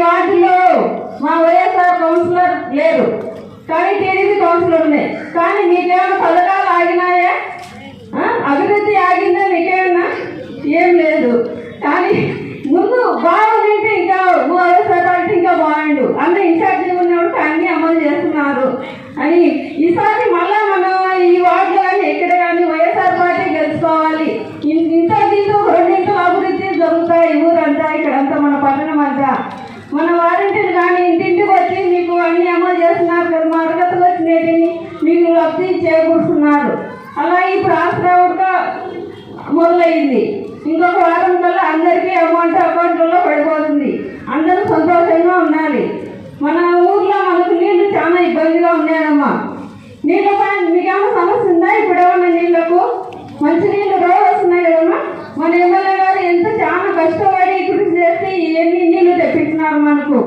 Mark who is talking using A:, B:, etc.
A: వార్డులో మా వైఎస్ఆర్ కౌన్సిలర్ లేరు కానీ టీడీపీ కౌన్సిలర్ ఉన్నాయి. కానీ మీకేమైనా పథకాలు ఆగినాయా? అభివృద్ధి ఆగిందా మీకేమన్నా? ఏం లేదు. కానీ ముందు బాగుంటే ఇంకా వైఎస్ఆర్ పార్టీ ఇంకా బాగుండు. అందరూ ఇన్ఛార్జి ఉన్నప్పుడు అన్ని అమలు చేస్తున్నారు అని ఈసారి మళ్ళా మనం ఈ వార్డులో కానీ ఎక్కడ కానీ వైఎస్ఆర్ పార్టీ గెలుచుకోవాలి ఇన్- ఇంత దీంతో రెండింటిలో అభివృద్ధి జరుగుతాయి ఊరంతా ఇక్కడంతా మన పట్టణం అంతా మన వారంటీలు కానీ ఇంటింటికి వచ్చి మీకు అన్ని అమలు చేస్తున్నారు కదా మా అర్హతకు వచ్చినవి మీకు లబ్ధి చేకూరుస్తున్నారు. అలా ఇప్పుడు ఆసరా మొదలైంది. ఇంకొక వారం కల్లా అందరికీ అమౌంట్ అకౌంట్లలో పడిపోతుంది. అందరూ సంతోషంగా ఉండాలి. మన ఊర్లో మనకు నీళ్ళు చాలా ఇబ్బందిగా ఉన్నాయమ్మా. నీళ్ళ పైన మీకేమో సమస్య ఉందా? ఇప్పుడు ఏమన్నా నీళ్ళకు మంచి నీళ్ళు రోజు వస్తున్నాయి కదమ్మా. మన ఎమ్మెల్యే గారు ఎంత చాలా కష్టపడి కృషి చేసి ఎన్ని నీళ్ళు తెప్పించినారు మనకు.